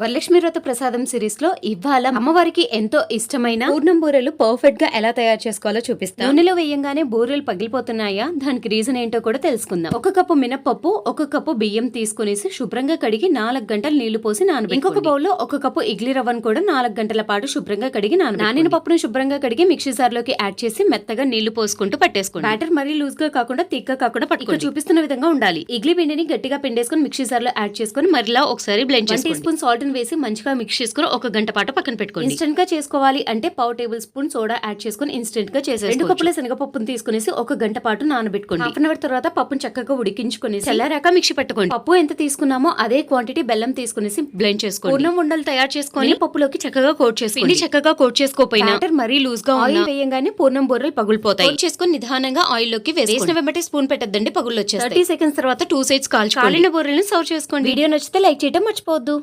వరలక్ష్మి వ్రత ప్రసాదం సిరీస్లో ఇవాళ అమ్మవారికి ఎంతో ఇష్టమైన పూర్ణం బూరెలు పర్ఫెక్ట్గా ఎలా తయారు చేసుకోవాలో చూపిస్తాం. నూనెలో వేయంగానే బూరెలు పగిలిపోతున్నాయా? దానికి రీజన్ ఏంటో కూడా తెలుసుకుందాం. ఒక కప్పు మినపప్పు ఒక కప్పు బియ్యం తీసుకునేసి శుభ్రంగా కడిగి నాలుగు గంటలు నీళ్ళు పోసి నానబెట్టుకోండి. ఇంకొక బౌల్లో ఒక కప్పు ఇడ్లీ రవ్వను కూడా నాలుగు గంటల పాటు శుభ్రంగా కడిగి నాన నానిన పప్పును శుభ్రంగా కడిగి మిక్సీ జార్లోకి యాడ్ చేసి మెత్తగా నీళ్ళు పోసుకుంటూ పట్టేసుకోండి. బ్యాటర్ మరీ లూజ్గా కాకుండా గా కాకుండా పట్టుకోండి. చూపిస్తున్న విధంగా ఉండాలి. ఇడ్లీ పిండిని గట్టిగా పిండేసుకొని మిక్సీ జార్లో యాడ్ చేసుకొని మరలా ఒకసారి బ్లెండ్ టీ స్పూన్ సాల్ట్ వేసి మంచిగా మిక్స్ చేసుకొని ఒక గంట పాటు పక్కన పెట్టుకోండి. ఇన్స్టెంట్గా చేసుకోవాలి అంటే పావు టేబుల్ స్పూన్ సోడా యాడ్ చేసుకొని ఇన్స్టెంట్గా చేసేసి రెండు కప్పుల శనగపప్పును తీసుకునేసి ఒక గంట పాటు నానబెట్టుకోండి. హాఫ్ అన్ అవర్ తర్వాత పప్పును చక్కగా ఉడికించుకుని చల్లారాక మిక్సీ పెట్టుకోండి. పప్పు ఎంత తీసుకున్నామో అదే క్వాంటిటీ బెల్లం తీసుకునేసి బ్లెండ్ చేసుకోండి. పూర్ణం ఉండలు తయారు చేసుకొని పప్పులోకి చక్కగా కోట్ చేసుకోండి చక్కగా కోట్ చేసుకోపోయినా మరీ లూజ్గా ఆయిల్ వేయంగానే పూర్ణం బొర్రలు పగులిపోతాయి. కోట్ చేసుకొని నిదానంగా ఆయిల్లోకి వేసిన వెంబటే స్పూన్ పెట్టద్దండి పగులు వచ్చేస్తాయి. థర్టీ సెకండ్స్ తర్వాత టూ సైడ్స్ కాల్చుకోండి. కాలిన బొర్రెలను సర్వ్ చేసుకోండి. వీడియో నచ్చితే లైక్ చేయడం మర్చిపోవద్దు.